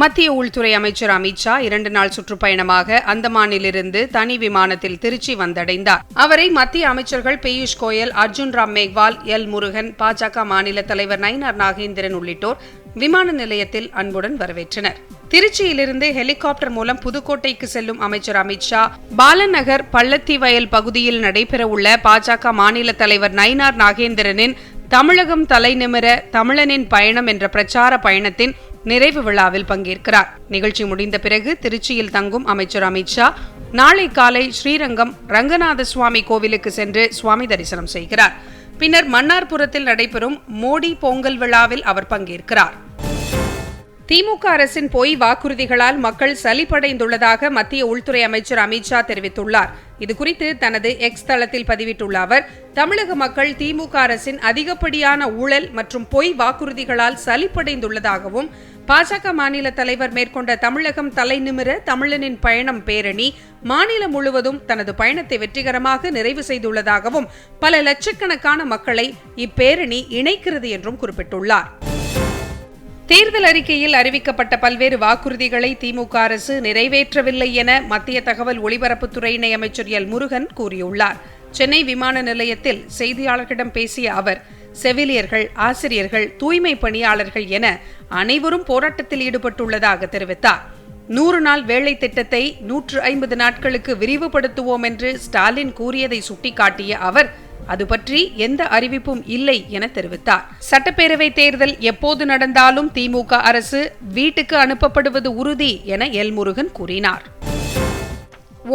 மத்திய உள்துறை அமைச்சர் அமித்ஷா இரண்டு நாள் சுற்றுப்பயணமாக அந்தமானிலிருந்து தனி விமானத்தில் திருச்சி வந்தடைந்தார். அவரை மத்திய அமைச்சர்கள் பியூஷ் கோயல் அர்ஜுன் ராம் மேக்வால் எல் முருகன் பாஜக மாநில தலைவர் நயினார் நாகேந்திரன் உள்ளிட்டோர் விமான நிலையத்தில் அன்புடன் வரவேற்றனர். திருச்சியிலிருந்து ஹெலிகாப்டர் மூலம் புதுக்கோட்டைக்கு செல்லும் அமைச்சர் அமித்ஷா பாலநகர் பள்ளத்தி வயல் பகுதியில் நடைபெறவுள்ள பாஜக மாநில தலைவர் நயினார் நாகேந்திரனின் தமிழகம் தலைநிமிர தமிழனின் பயணம் என்ற பிரச்சார பயணத்தின் நிறைவு விழாவில் பங்கேற்கிறார். நிகழ்ச்சி முடிந்த பிறகு திருச்சியில் தங்கும் அமைச்சர் அமித்ஷா நாளை காலை ஸ்ரீரங்கம் ரங்கநாத சுவாமி கோவிலுக்கு சென்று சுவாமி தரிசனம் செய்கிறார். பின்னர் மன்னார்புரத்தில் நடைபெறும் மோடி பொங்கல் விழாவில் அவர் பங்கேற்கிறார். திமுக அரசின் பொய் வாக்குறுதிகளால் மக்கள் சலிப்படைந்துள்ளதாக மத்திய உள்துறை அமைச்சர் அமித்ஷா தெரிவித்துள்ளார். இதுகுறித்து தனது எக்ஸ் தளத்தில் பதிவிட்டுள்ள அவர் தமிழக மக்கள் திமுக அரசின் அதிகப்படியான ஊழல் மற்றும் பொய் வாக்குறுதிகளால் சலிப்படைந்துள்ளதாகவும் பாஜக மாநில தலைவர் மேற்கொண்ட தமிழகம் தலைநிமிர தமிழனின் பயணம் பேரணி மாநிலம் முழுவதும் தனது பயணத்தை வெற்றிகரமாக நிறைவு செய்துள்ளதாகவும் பல லட்சக்கணக்கான மக்களை இப்பேரணி இணைக்கிறது என்றும் குறிப்பிட்டுள்ளார். தேர்தல் அறிக்கையில் அறிவிக்கப்பட்ட பல்வேறு வாக்குறுதிகளை திமுக அரசு நிறைவேற்றவில்லை என மத்திய தகவல் ஒலிபரப்புத்துறை இணையமைச்சர் எல். முருகன் கூறியுள்ளார். சென்னை விமான நிலையத்தில் செய்தியாளர்களிடம் பேசிய அவர் செவிலியர்கள் ஆசிரியர்கள் தூய்மை பணியாளர்கள் என அனைவரும் போராட்டத்தில் ஈடுபட்டுள்ளதாக தெரிவித்தார். நூறு நாள் வேலை திட்டத்தை நூற்று ஐம்பது நாட்களுக்கு விரிவுபடுத்துவோம் என்று ஸ்டாலின் கூறியதை சுட்டிக்காட்டிய அவர் அது பற்றி எந்த அறிவிப்பும் இல்லை என தெரிவித்தார். சட்டப்பேரவை தேர்தல் எப்போது நடந்தாலும் திமுக அரசு வீட்டுக்கு அனுப்பப்படுவது உறுதி என எல் முருகன் கூறினார்.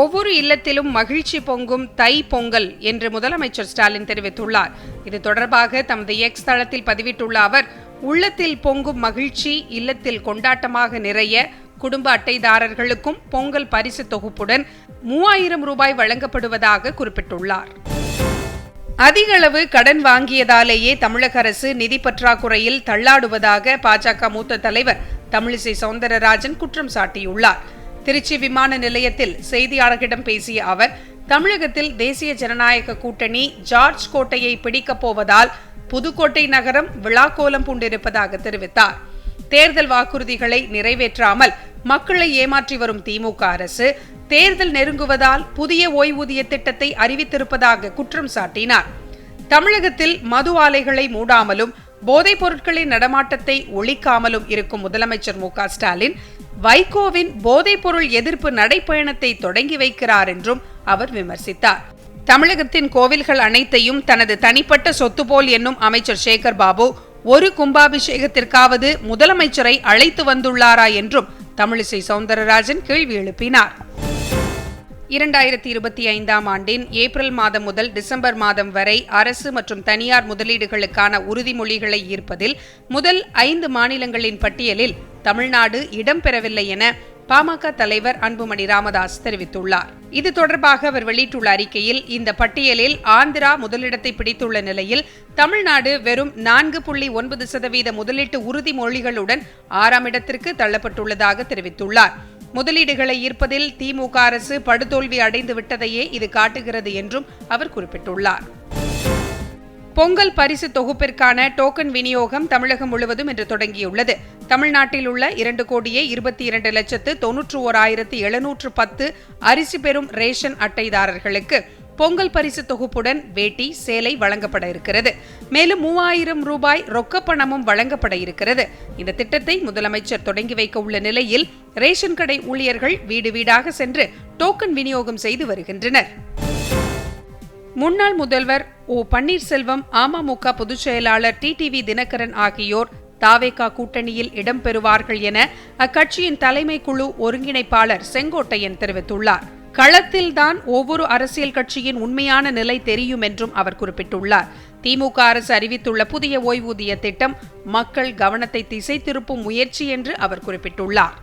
ஒவ்வொரு இல்லத்திலும் மகிழ்ச்சி பொங்கும் தை பொங்கல் என்று முதலமைச்சர் ஸ்டாலின் தெரிவித்துள்ளார். இது தொடர்பாக தமது எக்ஸ் தளத்தில் பதிவிட்டுள்ள அவர் உள்ளத்தில் பொங்கும் மகிழ்ச்சி இல்லத்தில் கொண்டாட்டமாக நிறைய குடும்ப அட்டைதாரர்களுக்கும் பொங்கல் பரிசு தொகுப்புடன் மூவாயிரம் ரூபாய் வழங்கப்படுவதாக குறிப்பிட்டுள்ளார். அதிக அளவு கடன் வாங்கியதாலேயே தமிழக அரசு நிதி பற்றாக்குறையில் தள்ளாடுவதாக பாஜக மூத்த தலைவர் தமிழிசை சவுந்தரராஜன் குற்றம் சாட்டியுள்ளார். திருச்சி விமான நிலையத்தில் செய்தியாளர்களிடம் பேசிய அவர் தமிழகத்தில் தேசிய ஜனநாயக கூட்டணி ஜார்ஜ் கோட்டையை பிடிக்கப் போவதால் புதுக்கோட்டை நகரம் விழாக்கோலம் பூண்டிருப்பதாக தெரிவித்தார். தேர்தல் வாக்குறுதிகளை நிறைவேற்றாமல் மக்களை ஏமாற்றி வரும் திமுக அரசு தேர்தல் நெருங்குவதால் புதிய ஓய்வூதிய திட்டத்தை அறிவித்திருப்பதாக குற்றம் சாட்டினார். தமிழகத்தில் மது ஆலைகளை மூடாமலும் போதைப் பொருட்களின் நடமாட்டத்தை ஒழிக்காமலும் இருக்கும் முதலமைச்சர் மு ஸ்டாலின் வைகோவின் போதைப் பொருள் எதிர்ப்பு நடைப்பயணத்தை தொடங்கி வைக்கிறார் என்றும் அவர் விமர்சித்தார். தமிழகத்தின் கோவில்கள் அனைத்தையும் தனது தனிப்பட்ட சொத்து போல் என்னும் அமைச்சர் சேகர் பாபு ஒரு கும்பாபிஷேகத்திற்காவது முதலமைச்சரை அழைத்து வந்துள்ளாரா என்றும் தமிழிசை சவுந்தரராஜன் கேள்வி எழுப்பினார். இரண்டாயிரத்தி இருபத்தி ஐந்தாம் ஆண்டின் ஏப்ரல் மாதம் முதல் டிசம்பர் மாதம் வரை அரசு மற்றும் தனியார் முதலீடுகளுக்கான உறுதிமொழிகளை ஈர்ப்பதில் முதல் ஐந்து மாநிலங்களின் பட்டியலில் தமிழ்நாடு இடம்பெறவில்லை என பாமக தலைவர் அன்புமணி ராமதாஸ் தெரிவித்துள்ளார். இது தொடர்பாக அவர் வெளியிட்டுள்ள அறிக்கையில் இந்த பட்டியலில் ஆந்திரா முதலிடத்தை பிடித்துள்ள நிலையில் தமிழ்நாடு வெறும் நான்கு புள்ளி ஒன்பது சதவீத முதலீட்டு உறுதிமொழிகளுடன் ஆறாம் இடத்திற்கு தள்ளப்பட்டுள்ளதாக தெரிவித்துள்ளார். முதலீடுகளை ஈர்ப்பதில் திமுக அரசு படுதோல்வி அடைந்து விட்டதையே இது காட்டுகிறது என்றும் அவர் குறிப்பிட்டுள்ளார். பொங்கல் பரிசு தொகுப்பிற்கான டோக்கன் விநியோகம் தமிழகம் முழுவதும் இன்று தொடங்கியுள்ளது. தமிழ்நாட்டில் உள்ள இரண்டு கோடியே இருபத்தி இரண்டு லட்சத்து தொன்னூற்று ஓராயிரத்து எழுநூற்று பத்து அரிசி பெறும் ரேஷன் அட்டைதாரர்களுக்கு பொங்கல் பரிசு தொகுப்புடன் வேட்டி சேலை வழங்கப்பட இருக்கிறது. மேலும் மூவாயிரம் ரூபாய் ரொக்கப்பணமும் வழங்கப்பட இருக்கிறது. இந்த திட்டத்தை முதலமைச்சர் தொடங்கி வைக்க உள்ள நிலையில் ரேஷன் கடை ஊழியர்கள் வீடு வீடாக சென்று டோக்கன் விநியோகம் செய்து வருகின்றனர். முன்னாள் முதல்வர் ஓ பன்னீர்செல்வம் அமமுக பொதுச் செயலாளர் டிடிவி தினகரன் ஆகியோர் தாவேகா கூட்டணியில் இடம்பெறுவார்கள் என அக்கட்சியின் தலைமை குழு ஒருங்கிணைப்பாளர் செங்கோட்டையன் தெரிவித்துள்ளார். களத்தில்தான் ஒவ்வொரு அரசியல் கட்சியின் உண்மையான நிலை தெரியும் என்றும் அவர் குறிப்பிட்டுள்ளார். திமுக அரசு அறிவித்துள்ள புதிய ஓய்வூதிய திட்டம் மக்கள் கவனத்தை திசை திருப்பும் முயற்சி என்று அவர் குறிப்பிட்டுள்ளார்.